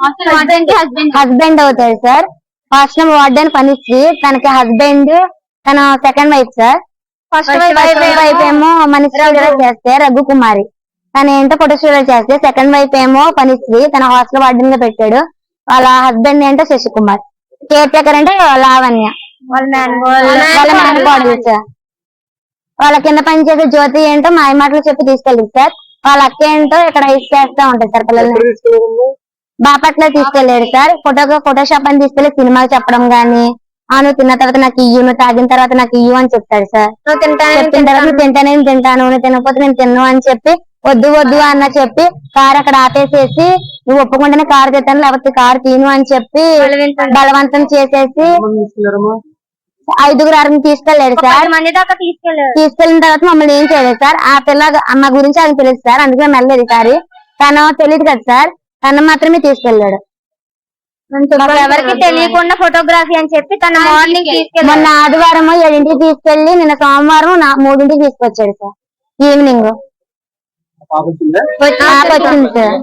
Hostel? Husband అవుతాడు sir hostel warden Panishri తనకి husband తన second wife sir. First wife ఏమో మనిశ్రీ చేస్తే రఘు. కుమారి తను ఏంటో ఫోటో స్టూడియో చేస్తే సెకండ్ వైఫ్ ఏమో పనిశ్రీ తన హాస్టల్ వార్డెన్గా పెట్టాడు. వాళ్ళ హస్బెండ్ ఏంటో శశి కుమార్ కేర్ టేకర్ అంటే లావణ్య వాళ్ళ కింద పనిచేసే జ్యోతి ఏంటో మాయ మాటలు చెప్పి తీసుకెళ్ళింది సార్. వాళ్ళ అక్క ఏంటో ఇక్కడ ఇచ్చి చేస్తా ఉంటుంది సార్ పిల్లల్ని? బాపట్ల తీసుకెళ్ళాడు సార్. ఫోటో ఫోటోషాప్ అని తీసుకెళ్ళి సినిమాకి చెప్పడం గానీ ఆ నువ్వు తిన్న తర్వాత నాకు ఇయ్యు నువ్వు తాగిన తర్వాత నాకు ఇయ్యు అని చెప్తాడు సార్. నువ్వు తింటానే నేను తింటాను నువ్వు తినకపోతే నేను తిన్ను అని చెప్పి వద్దు వద్దు అన్న చెప్పి కార్ అక్కడ ఆపేసేసి నువ్వు ఒప్పుకుంటేనే కారు తెస్తాను లేకపోతే కారు తీను అని చెప్పి బలవంతం చేసేసి? ఐదుగురు ఆరుగురు తీసుకెళ్ళాడు సార్. మంది దాకా తీసుకెళ్ళారు తీసుకెళ్ళిన తర్వాత మమ్మల్ని ఏం చేయలేదు సార్. ఆ పిల్ల అమ్మ గురించి ఆయనకు తెలియదు సార్. అందుకే వెళ్ళలేదు ఈసారి తను తెలియదు కదా సార్. తను మాత్రమే తీసుకెళ్ళాడు. ఎవరికి తెలియకుండా ఫోటోగ్రఫీ అని చెప్పి తన మార్నింగ్ మొన్న ఆదివారం ఏడింటికి తీసుకెళ్ళి నిన్న సోమవారం నా మూడింటికి తీసుకొచ్చాడు సార్. ఈవినింగ్? వచ్చింది సార్.